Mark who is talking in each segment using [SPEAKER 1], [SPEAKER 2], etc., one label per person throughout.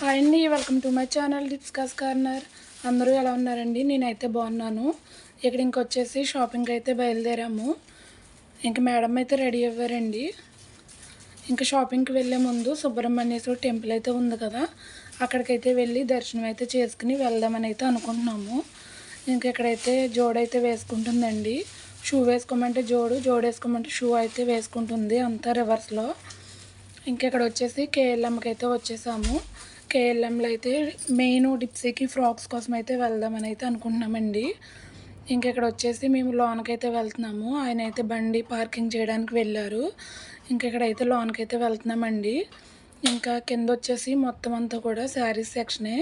[SPEAKER 1] Hi అండి welcome to my channel discuss corner. అందరూ ఎలా ఉన్నారండి? నేనైతే బాగున్నాను. ఇక్కడ ఇంకొచ్చేసి షాపింగ్ అయితే బయలుదేరాము. ఇంకా మేడం అయితే రెడీ అవ్వారండి. ఇంకా షాపింగ్కి వెళ్ళే ముందు సుబ్రహ్మణ్యేశ్వర టెంపుల్ అయితే ఉంది కదా అక్కడికైతే వెళ్ళి దర్శనం అయితే చేసుకుని వెళ్దామని అయితే అనుకుంటున్నాము. ఇంకా ఇక్కడైతే జోడైతే వేసుకుంటుందండి. షూ వేసుకోమంటే జోడు జోడు వేసుకోమంటే షూ అయితే వేసుకుంటుంది అంతా రివర్స్లో ఇంకెక్కడ ఇక్కడ వచ్చేసి కేఎల్ఎంకి అయితే వచ్చేసాము. కేఎల్ఎంలో అయితే మెయిన్ డిప్సీకి ఫ్రాక్స్ కోసం అయితే వెళ్దామని అయితే అనుకుంటున్నామండి. ఇంకెక్కడ వచ్చేసి మేము లోన్కి అయితే వెళ్తున్నాము. ఆయన అయితే బండి పార్కింగ్ చేయడానికి వెళ్ళారు. ఇంకెక్కడైతే లోనకైతే వెళ్తున్నామండి. ఇంకా కింద వచ్చేసి మొత్తం అంతా కూడా శారీస్ సెక్షనే.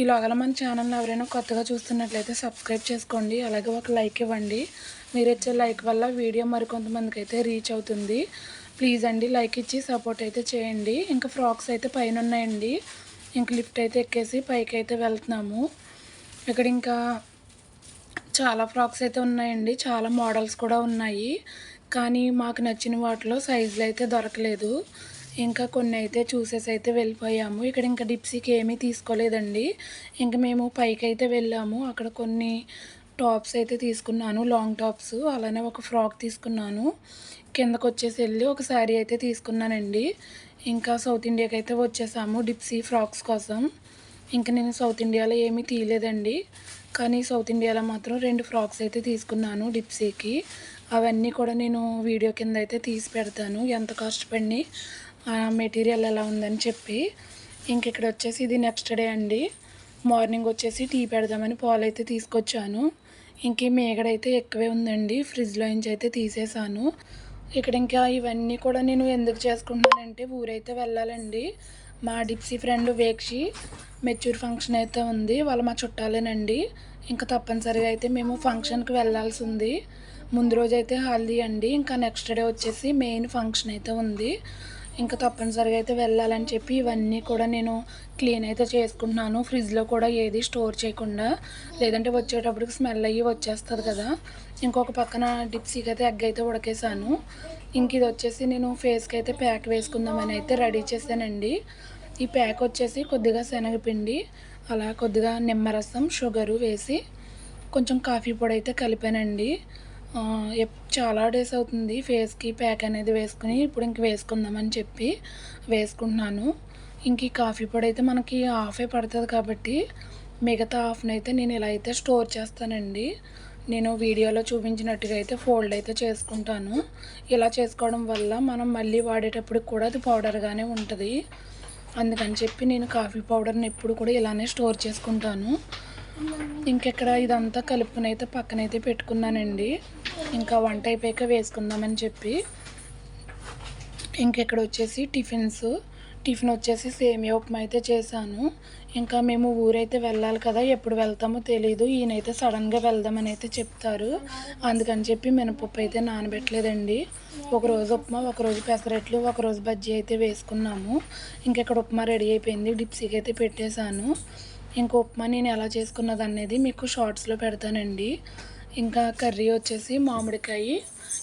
[SPEAKER 1] ఈలోగల మన ఛానల్ని ఎవరైనా కొత్తగా చూస్తున్నట్లయితే సబ్స్క్రైబ్ చేసుకోండి. అలాగే ఒక లైక్ ఇవ్వండి. మీరు ఇచ్చే లైక్ వల్ల వీడియో మరికొంతమందికి అయితే రీచ్ అవుతుంది. ప్లీజ్ అండి లైక్ ఇచ్చి సపోర్ట్ అయితే చేయండి. ఇంకా ఫ్రాక్స్ అయితే పైన ఉన్నాయండి. ఇంక లిఫ్ట్ అయితే ఎక్కేసి పైకి అయితే వెళ్తున్నాము. ఇక్కడ ఇంకా చాలా ఫ్రాక్స్ అయితే ఉన్నాయండి. చాలా మోడల్స్ కూడా ఉన్నాయి. కానీ మాకు నచ్చిన వాటిలో సైజులు అయితే దొరకలేదు. ఇంకా కొన్ని అయితే చూసేసి అయితే వెళ్ళిపోయాము. ఇక్కడ ఇంకా డిప్సీకి ఏమీ తీసుకోలేదండి. ఇంకా మేము పైకి అయితే వెళ్ళాము. అక్కడ కొన్ని టాప్స్ అయితే తీసుకున్నాను. Long tops. అలానే ఒక ఫ్రాక్ తీసుకున్నాను. కిందకు వచ్చేసి వెళ్ళి ఒక శారీ అయితే తీసుకున్నానండి. ఇంకా సౌత్ ఇండియాకి అయితే వచ్చేసాము డిప్సీ ఫ్రాక్స్ కోసం. ఇంకా నేను సౌత్ ఇండియాలో ఏమీ తీయలేదండి. కానీ సౌత్ ఇండియాలో మాత్రం రెండు ఫ్రాక్స్ అయితే తీసుకున్నాను డిప్సీకి. అవన్నీ కూడా నేను వీడియో కింద అయితే తీసి పెడతాను. ఎంత కాస్ట్ పడి మెటీరియల్ ఎలా ఉందని చెప్పి. ఇంక ఇక్కడ వచ్చేసి ఇది నెక్స్ట్ డే అండి. మార్నింగ్ వచ్చేసి టీ పెడదామని పాలు అయితే తీసుకొచ్చాను. ఇంక మేగడైతే ఎక్కువే ఉందండి. ఫ్రిడ్జ్లో నుంచి అయితే తీసేసాను. ఇక్కడ ఇంకా ఇవన్నీ కూడా నేను ఎందుకు చేసుకుంటున్నానంటే ఊరైతే వెళ్ళాలండి. మా డిప్సీ ఫ్రెండ్ వేక్షి మెచ్యూర్ ఫంక్షన్ అయితే ఉంది. వాళ్ళు మా చుట్టాలేనండి. ఇంకా తప్పనిసరిగా అయితే మేము ఫంక్షన్కి వెళ్ళాల్సి ఉంది ముందు రోజు అయితే హల్దీ అండి. ఇంకా నెక్స్ట్ డే వచ్చేసి మెయిన్ ఫంక్షన్ అయితే ఉంది. ఇంకా తప్పనిసరిగా అయితే వెళ్ళాలని చెప్పి ఇవన్నీ కూడా నేను క్లీన్ అయితే చేసుకుంటున్నాను. ఫ్రిడ్జ్లో కూడా ఏది స్టోర్ చేయకుండా లేదంటే వచ్చేటప్పటికి స్మెల్ అయ్యి వచ్చేస్తుంది కదా. ఇంకొక పక్కన డిప్సీకి అయితే ఎగ్ అయితే ఉడకేసాను. ఇంక ఇది వచ్చేసి నేను ఫేస్కి అయితే ప్యాక్ వేసుకుందామని అయితే రెడీ చేశానండి. ఈ ప్యాక్ వచ్చేసి కొద్దిగా శనగపిండి అలా కొద్దిగా నిమ్మరసం షుగరు వేసి కొంచెం కాఫీ పొడి అయితే కలిపానండి. చాలా డేస్ అవుతుంది ఫేస్కి ప్యాక్ అనేది వేసుకుని ఇప్పుడు ఇంక వేసుకుందామని చెప్పి వేసుకుంటున్నాను. ఇంక ఈ కాఫీ పొడి అయితే మనకి హాఫే పడుతుంది కాబట్టి మిగతా హాఫ్ని అయితే నేను ఇలా అయితే స్టోర్ చేస్తానండి. నేను వీడియోలో చూపించినట్టుగా అయితే ఫోల్డ్ అయితే చేసుకుంటాను. ఇలా చేసుకోవడం వల్ల మనం మళ్ళీ వాడేటప్పుడు కూడా అది పౌడర్గానే ఉంటుంది. అందుకని చెప్పి నేను కాఫీ పౌడర్ని ఎప్పుడు కూడా ఇలానే స్టోర్ చేసుకుంటాను. ఇంకెక్కడ ఇదంతా కలుపుకుని అయితే పక్కనైతే పెట్టుకున్నానండి. ఇంకా వంట అయిపోయాక వేసుకుందామని చెప్పి. ఇంకెక్కడ వచ్చేసి టిఫిన్స్. టిఫిన్ వచ్చేసి సేమియా ఉప్మా అయితే చేశాను. ఇంకా మేము ఊరైతే వెళ్ళాలి కదా ఎప్పుడు వెళ్తామో తెలియదు ఈయనైతే సడన్గా వెళ్దామని అయితే చెప్తారు. అందుకని చెప్పి మినపప్పు అయితే నానబెట్టలేదండి. ఒకరోజు ఉప్మా ఒకరోజు పెసరట్లు ఒకరోజు బజ్జీ అయితే వేసుకున్నాము. ఇంకెక్కడ ఉప్మా రెడీ అయిపోయింది డిప్సీకి అయితే పెట్టేశాను. ఇంక ఉప్మా నేను ఎలా చేసుకున్నది అనేది మీకు షార్ట్స్లో పెడతానండి. ఇంకా కర్రీ వచ్చేసి మామిడికాయ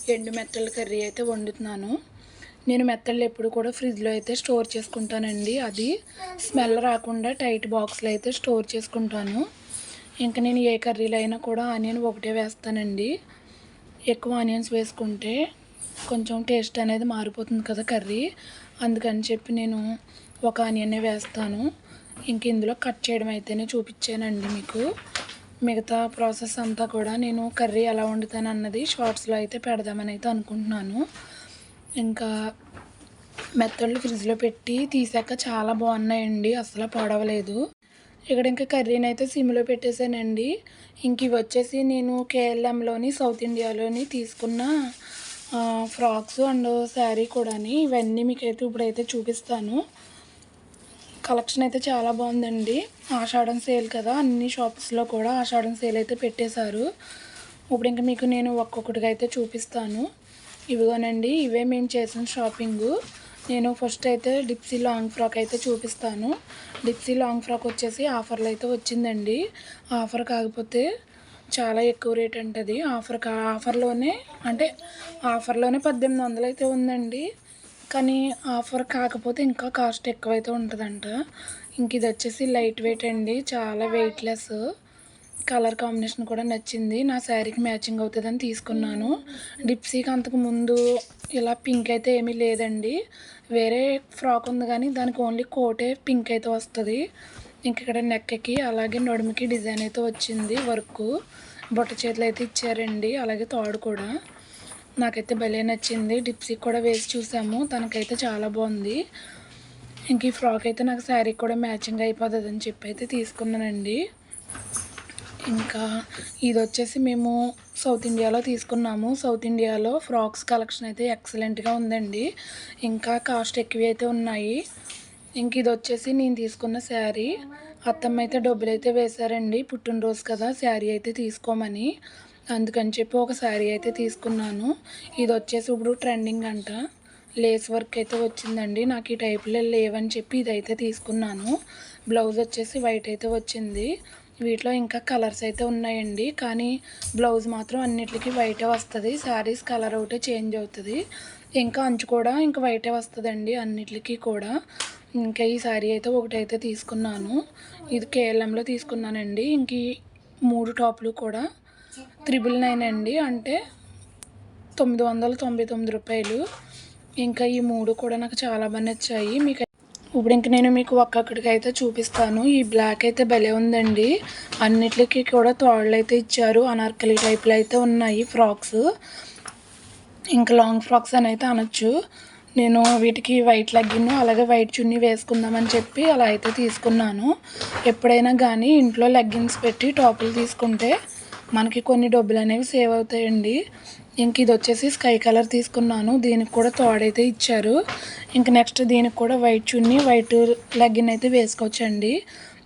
[SPEAKER 1] ఎండు మెత్తల కర్రీ అయితే వండుతున్నాను. నేను మెత్తళ్ళు ఎప్పుడు కూడా ఫ్రిడ్జ్లో అయితే స్టోర్ చేసుకుంటానండి. అది స్మెల్ రాకుండా టైట్ బాక్స్లో అయితే స్టోర్ చేసుకుంటాను. ఇంకా నేను ఏ కర్రీలో అయినా కూడా ఆనియన్ ఒకటే వేస్తానండి. ఎక్కువ ఆనియన్స్ వేసుకుంటే కొంచెం టేస్ట్ అనేది మారిపోతుంది కదా కర్రీ. అందుకని చెప్పి నేను ఒక ఆనియనే వేస్తాను. ఇంక ఇందులో కట్ చేయడం అయితేనే చూపించానండి మీకు. మిగతా ప్రాసెస్ అంతా కూడా నేను కర్రీ ఎలా వండుతాను అన్నది షార్ట్స్లో అయితే పెడదామని అయితే అనుకుంటున్నాను. ఇంకా మెత్తళ్ళు ఫ్రిడ్జ్లో పెట్టి తీసాక చాలా బాగున్నాయండి అసలు పొడవలేదు. ఇక్కడ ఇంకా కర్రీని అయితే సిమ్లో పెట్టేశానండి ఇంక ఇవి వచ్చేసి నేను కేఎల్ఎంలోని సౌత్ ఇండియాలోని తీసుకున్న ఫ్రాక్స్ అండ్ శారీ కూడాని ఇవన్నీ మీకైతే ఇప్పుడైతే చూపిస్తాను. కలెక్షన్ అయితే చాలా బాగుందండి. ఆషాఢం సేల్ కదా అన్ని షాప్స్లో కూడా ఆషాఢం సేల్ అయితే పెట్టేశారు. ఇప్పుడు ఇంకా మీకు నేను ఒక్కొక్కటిగా అయితే చూపిస్తాను. ఇవిగోనండి ఇవే మేము చేసిన షాపింగ్ నేను ఫస్ట్ అయితే డిప్సీ లాంగ్ ఫ్రాక్ అయితే చూపిస్తాను. డిప్సీ లాంగ్ ఫ్రాక్ వచ్చేసి ఆఫర్లో అయితే వచ్చిందండి. ఆఫర్ కాకపోతే చాలా ఎక్కువ రేట్ ఉంటుంది ఆఫర్ కా ఆఫర్లోనే అంటే ఆఫర్లోనే పద్దెనిమిది వందలు అయితే ఉందండి. కానీ ఆఫర్ కాకపోతే ఇంకా కాస్ట్ ఎక్కువైతే ఉంటుందంట. ఇంక ఇది వచ్చేసి లైట్ వెయిట్ అండి. చాలా వెయిట్లెస్. కలర్ కాంబినేషన్ కూడా నచ్చింది. నా శారీకి మ్యాచింగ్ అవుతుందని తీసుకున్నాను. డిప్సీకి అంతకు ముందు ఇలా పింక్ అయితే ఏమీ లేదండి. వేరే ఫ్రాక్ ఉంది కానీ దానికి ఓన్లీ కోటే పింక్ అయితే వస్తుంది. ఇంక ఇక్కడ నెక్కకి అలాగే నడుముకి డిజైన్ అయితే వచ్చింది వర్క్. బొట్ట చేతులు అయితే ఇచ్చారండి. అలాగే తాడు కూడా. నాకైతే భలే నచ్చింది. డిప్సీకి కూడా వేసి చూసాము. తనకైతే చాలా బాగుంది. ఇంక ఈ ఫ్రాక్ అయితే నాకు శారీ కూడా మ్యాచింగ్ అయిపోతుంది అని చెప్పి అయితే తీసుకున్నానండి. ఇంకా ఇది వచ్చేసి మేము సౌత్ ఇండియాలో తీసుకున్నాము. సౌత్ ఇండియాలో ఫ్రాక్స్ కలెక్షన్ అయితే ఎక్సలెంట్గా ఉందండి. ఇంకా కాస్ట్ ఎక్కువ అయితే ఉన్నాయి. ఇంక ఇది వచ్చేసి నేను తీసుకున్న శారీ. అత్తమ్మ అయితే డబ్బులు అయితే వేశారండి. పుట్టినరోజు కదా శారీ అయితే తీసుకోమని. అందుకని చెప్పి ఒక శారీ అయితే తీసుకున్నాను. ఇది వచ్చేసి ఇప్పుడు ట్రెండింగ్ అంట. లేస్ వర్క్ అయితే వచ్చిందండి. నాకు ఈ టైప్లో లేవని చెప్పి ఇదైతే తీసుకున్నాను. బ్లౌజ్ వచ్చేసి వైట్ అయితే వచ్చింది. వీటిలో ఇంకా కలర్స్ అయితే ఉన్నాయండి. కానీ బ్లౌజ్ మాత్రం అన్నిటికీ వైటే వస్తుంది. శారీస్ కలర్ ఒకటే చేంజ్ అవుతుంది. ఇంకా అంచు కూడా ఇంకా వైటే వస్తుందండి అన్నిటికీ కూడా. ఇంకా ఈ శారీ అయితే ఒకటైతే తీసుకున్నాను. ఇది కేఎల్ఎంలో తీసుకున్నానండి. ఇంక మూడు టాప్లు కూడా త్రిబుల్ నైన్ అండి. అంటే తొమ్మిది వందల తొంభై తొమ్మిది రూపాయలు. ఇంకా ఈ మూడు కూడా నాకు చాలా బాగా నచ్చాయి. మీకు ఇప్పుడు ఇంక నేను మీకు ఒక్కొక్కడికి అయితే చూపిస్తాను. ఈ బ్లాక్ అయితే భలే ఉందండి. అన్నిటికీ కూడా తోళ్ళు అయితే ఇచ్చారు. అనార్కలి టైప్లో అయితే ఉన్నాయి ఫ్రాక్స్. ఇంకా లాంగ్ ఫ్రాక్స్ అని అయితే అనొచ్చు. నేను వీటికి వైట్ లెగ్గిన్ అలాగే వైట్ చున్నీ వేసుకుందామని చెప్పి అలా అయితే తీసుకున్నాను. ఎప్పుడైనా కానీ ఇంట్లో లెగ్గిన్స్ పెట్టి టాపులు తీసుకుంటే మనకి కొన్ని డబ్బులు అనేవి సేవ్ అవుతాయండి. ఇంక ఇది వచ్చేసి స్కై కలర్ తీసుకున్నాను. దీనికి కూడా తోడైతే ఇచ్చారు. ఇంక నెక్స్ట్ దీనికి కూడా వైట్ చున్నీ వైట్ లెగ్గిన్ అయితే వేసుకోవచ్చండి.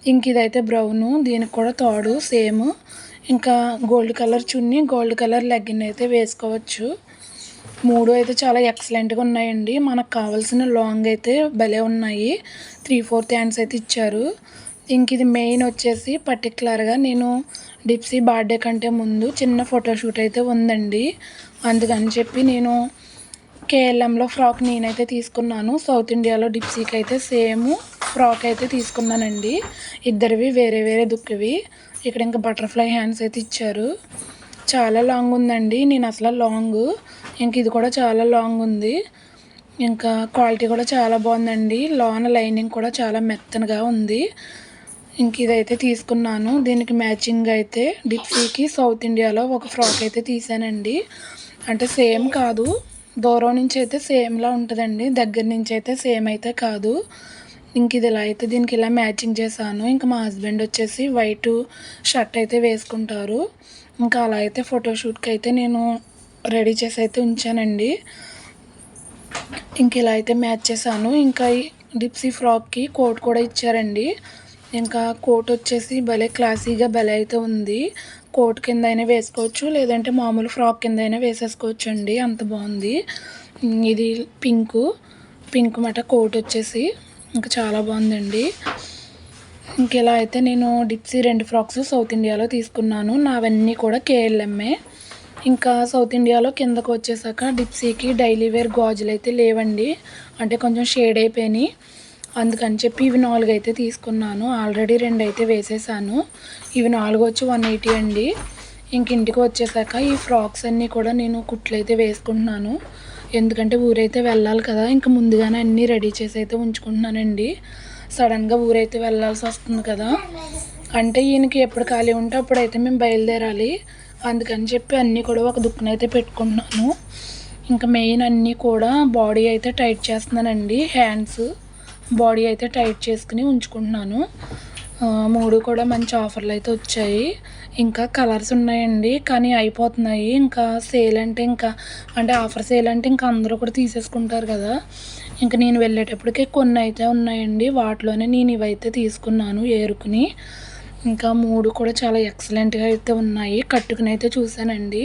[SPEAKER 1] ఇంక ఇదైతే బ్రౌను దీనికి కూడా తోడు సేమ్. ఇంకా గోల్డ్ కలర్ చున్నీ గోల్డ్ కలర్ లెగ్గిన్ అయితే వేసుకోవచ్చు. మూడు అయితే చాలా ఎక్సలెంట్గా ఉన్నాయండి. మనకు కావాల్సిన లాంగ్ అయితే భలే ఉన్నాయి. త్రీ ఫోర్త్ హ్యాండ్స్ అయితే ఇచ్చారు. ఇంక ఇది మెయిన్ వచ్చేసి పర్టికులర్గా నేను డిప్సీ బర్త్డే కంటే ముందు చిన్న ఫోటోషూట్ అయితే ఉందండి. అందుకని చెప్పి నేను కేఎల్ఎంలో ఫ్రాక్ నేనైతే తీసుకున్నాను. సౌత్ ఇండియాలో డిప్సీకి అయితే సేమ్ ఫ్రాక్ అయితే తీసుకున్నానండి. ఇద్దరివి వేరే వేరే దుక్కువి. ఇక్కడ ఇంకా బటర్ఫ్లై హ్యాండ్స్ అయితే ఇచ్చారు. చాలా లాంగ్ ఉందండి. నేను అసలు లాంగ్ ఇంక ఇది కూడా చాలా లాంగ్ ఉంది. ఇంకా క్వాలిటీ కూడా చాలా బాగుందండి. లోన లైనింగ్ కూడా చాలా మెత్తనగా ఉంది. ఇంక ఇదైతే తీసుకున్నాను. దీనికి మ్యాచింగ్ అయితే డిప్సీకి సౌత్ ఇండియాలో ఒక ఫ్రాక్ అయితే తీసానండి. అంటే సేమ్ కాదు. దూరం నుంచి అయితే సేమ్లా ఉంటుందండి. దగ్గర నుంచి అయితే సేమ్ అయితే కాదు. ఇంక ఇది ఇలా అయితే దీనికి ఇలా మ్యాచింగ్ చేశాను. ఇంకా మా హస్బెండ్ వచ్చేసి వైట్ షర్ట్ అయితే వేసుకుంటారు. ఇంకా అలా అయితే ఫోటోషూట్కి అయితే నేను రెడీ చేసి అయితే ఉంచానండి. ఇంక ఇలా అయితే మ్యాచ్ చేశాను. ఇంకా ఈ డిప్సీ ఫ్రాక్కి కోట్ కూడా ఇచ్చారండి. ఇంకా కోట్ వచ్చేసి భలే క్లాసీగా భలే అయితే ఉంది. కోట్ కింద అయినా వేసుకోవచ్చు లేదంటే మామూలు ఫ్రాక్ కింద అయినా వేసేసుకోవచ్చు అండి అంత బాగుంది. ఇది పింక్ పింక్ మాట కోట్ వచ్చేసి. ఇంకా చాలా బాగుందండి. ఇంక ఇలా అయితే నేను డిప్సీ రెండు ఫ్రాక్స్ సౌత్ ఇండియాలో తీసుకున్నాను. నావన్నీ కూడా కేఎల్ఎంఏ. ఇంకా సౌత్ ఇండియాలో కిందకు వచ్చేసాక డిప్సీకి డైలీ వేర్ గాజులు అయితే లేవండి. అంటే కొంచెం షేడ్ అయిపోయినాయి. అందుకని చెప్పి ఇవి నాలుగు అయితే తీసుకున్నాను. ఆల్రెడీ రెండు అయితే వేసేసాను. ఇవి నాలుగు వచ్చి వన్ ఎయిటీ అండి. ఇంక ఇంటికి వచ్చేసాక ఈ ఫ్రాక్స్ అన్నీ కూడా నేను కుట్లు అయితే వేసుకుంటున్నాను. ఎందుకంటే ఊరైతే వెళ్ళాలి కదా. ఇంకా ముందుగానే అన్నీ రెడీ చేసి అయితే ఉంచుకుంటున్నానండి. సడన్గా ఊరైతే వెళ్ళాల్సి వస్తుంది కదా. అంటే ఈయనకి ఎప్పుడు ఖాళీ ఉంటే అప్పుడైతే మేము బయలుదేరాలి. అందుకని చెప్పి అన్నీ కూడా ఒక దుక్కునైతే పెట్టుకుంటున్నాను. ఇంకా మెయిన్ అన్నీ కూడా బాడీ అయితే టైట్ చేస్తున్నానండి. హ్యాండ్స్. బాడీ అయితే టైట్ చేసుకుని ఉంచుకుంటున్నాను. మూడు కూడా మంచి ఆఫర్లు అయితే వచ్చాయి. ఇంకా కలర్స్ ఉన్నాయండి కానీ అయిపోతున్నాయి. ఇంకా సేల్ అంటే ఇంకా అంటే ఆఫర్ సేల్ అంటే ఇంకా అందరూ కూడా తీసేసుకుంటారు కదా. ఇంకా నేను వెళ్ళేటప్పటికే కొన్ని అయితే ఉన్నాయండి. వాటిలోనే నేను ఇవైతే తీసుకున్నాను ఏరుకుని. ఇంకా మూడు కూడా చాలా ఎక్సలెంట్గా అయితే ఉన్నాయి. కట్టుకుని అయితే చూశానండి.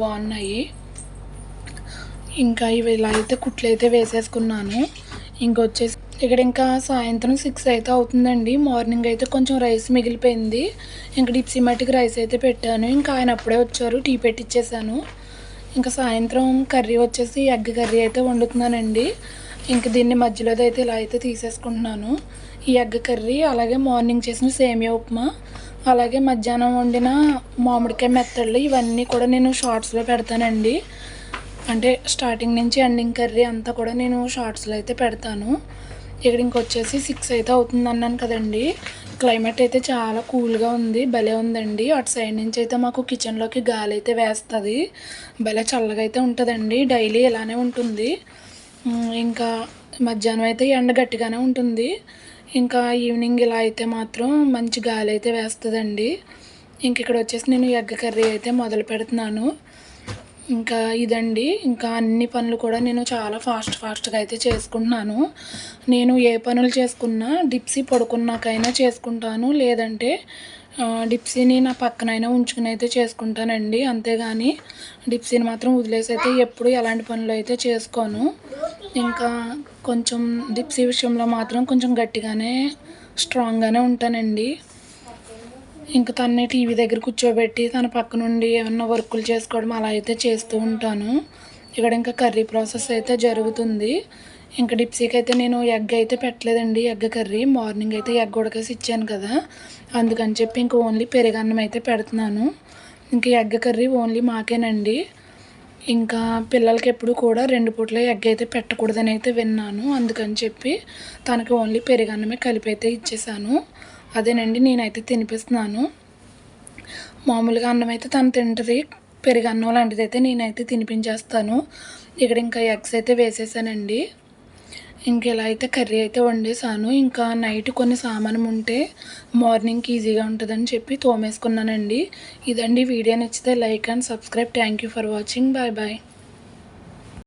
[SPEAKER 1] బాగున్నాయి. ఇంకా ఇవి ఇలా అయితే కుట్లు అయితే వేసేసుకున్నాను. ఇంకొచ్చేసి ఇక్కడ ఇంకా సాయంత్రం సిక్స్ అయితే అవుతుందండి. మార్నింగ్ అయితే కొంచెం రైస్ మిగిలిపోయింది. ఇంకా డిప్సీ మట్టికి రైస్ అయితే పెట్టాను. ఇంకా ఆయన అప్పుడే వచ్చారు. టీ పెట్టిచ్చేసాను. ఇంకా సాయంత్రం కర్రీ వచ్చేసి ఎగ్ కర్రీ అయితే వండుతున్నానండి. ఇంక దీన్ని మధ్యలోది అయితే ఇలా అయితే తీసేసుకుంటున్నాను. ఈ ఎగ్ కర్రీ అలాగే మార్నింగ్ చేసిన సేమియా ఉప్మా అలాగే మధ్యాహ్నం వండిన మామిడికాయ మెత్తళ్ళు ఇవన్నీ కూడా నేను షార్ట్స్లో పెడతానండి. అంటే స్టార్టింగ్ నుంచి ఎండింగ్ కర్రీ అంతా కూడా నేను షార్ట్స్లో అయితే పెడతాను. ఇక్కడ ఇంకొచ్చేసి సిక్స్ అయితే అవుతుంది అన్నాను కదండి. క్లైమేట్ అయితే చాలా కూల్గా ఉంది భలే ఉందండి. అటు సైడ్ నుంచి అయితే మాకు కిచెన్లోకి గాలి అయితే వేస్తుంది. భలే చల్లగా అయితే ఉంటుందండి. డైలీ ఇలానే ఉంటుంది. ఇంకా మధ్యాహ్నం అయితే ఎండ గట్టిగానే ఉంటుంది. ఇంకా ఈవినింగ్ ఇలా అయితే మాత్రం మంచి గాలి అయితే వేస్తుందండి. ఇంక ఇక్కడ వచ్చేసి నేను ఎగ్ కర్రీ అయితే మొదలు పెడుతున్నాను. ఇంకా ఇదండి. ఇంకా అన్ని పనులు కూడా నేను చాలా ఫాస్ట్ ఫాస్ట్గా అయితే చేసుకుంటున్నాను. నేను ఏ పనులు చేసుకున్నా డిప్సీ పడుకున్నాకైనా చేసుకుంటాను. లేదంటే డిప్సీని నా పక్కనైనా ఉంచుకుని అయితే చేసుకుంటానండి. అంతేగాని డిప్సీని మాత్రం వదిలేసి అయితే ఎప్పుడు ఎలాంటి పనులు అయితే చేసుకోను. ఇంకా కొంచెం డిప్సీ విషయంలో మాత్రం కొంచెం గట్టిగానే స్ట్రాంగ్గానే ఉంటానండి. ఇంకా తనని టీవీ దగ్గర కూర్చోబెట్టి తన పక్క నుండి ఏమన్నా వర్కులు చేసుకోవడం అలా అయితే చేస్తూ ఉంటాను. ఇక్కడ ఇంకా కర్రీ ప్రాసెస్ అయితే జరుగుతుంది. ఇంకా డిప్సీకి అయితే నేను ఎగ్ అయితే పెట్టలేదండి ఎగ్ కర్రీ. మార్నింగ్ అయితే ఎగ్ ఉడకేసి ఇచ్చాను కదా అందుకని చెప్పి ఇంక ఓన్లీ పెరుగన్నం అయితే పెడుతున్నాను. ఇంక ఎగ్ కర్రీ ఓన్లీ మాకేనండి. ఇంకా పిల్లలకి ఎప్పుడు కూడా రెండు పూట్ల ఎగ్ అయితే పెట్టకూడదని అయితే విన్నాను. అందుకని చెప్పి తనకి ఓన్లీ పెరుగన్నమే కలిపి అయితే ఇచ్చేసాను. అదేనండి నేనైతే తినిపిస్తున్నాను. మామూలుగా అన్నం అయితే తను తింటుంది పెరుగన్నం లాంటిది అయితే నేనైతే తినిపించేస్తాను. ఇక్కడ ఇంకా ఎగ్స్ అయితే వేసేసానండి. ఇంక ఇలా అయితే కర్రీ అయితే వండేసాను. ఇంకా నైట్ కొన్ని సామానం ఉంటే మార్నింగ్కి ఈజీగా ఉంటుందని చెప్పి తోమేసుకున్నానండి. ఇదండి వీడియో నచ్చితే like and subscribe. Thank you for watching. Bye bye.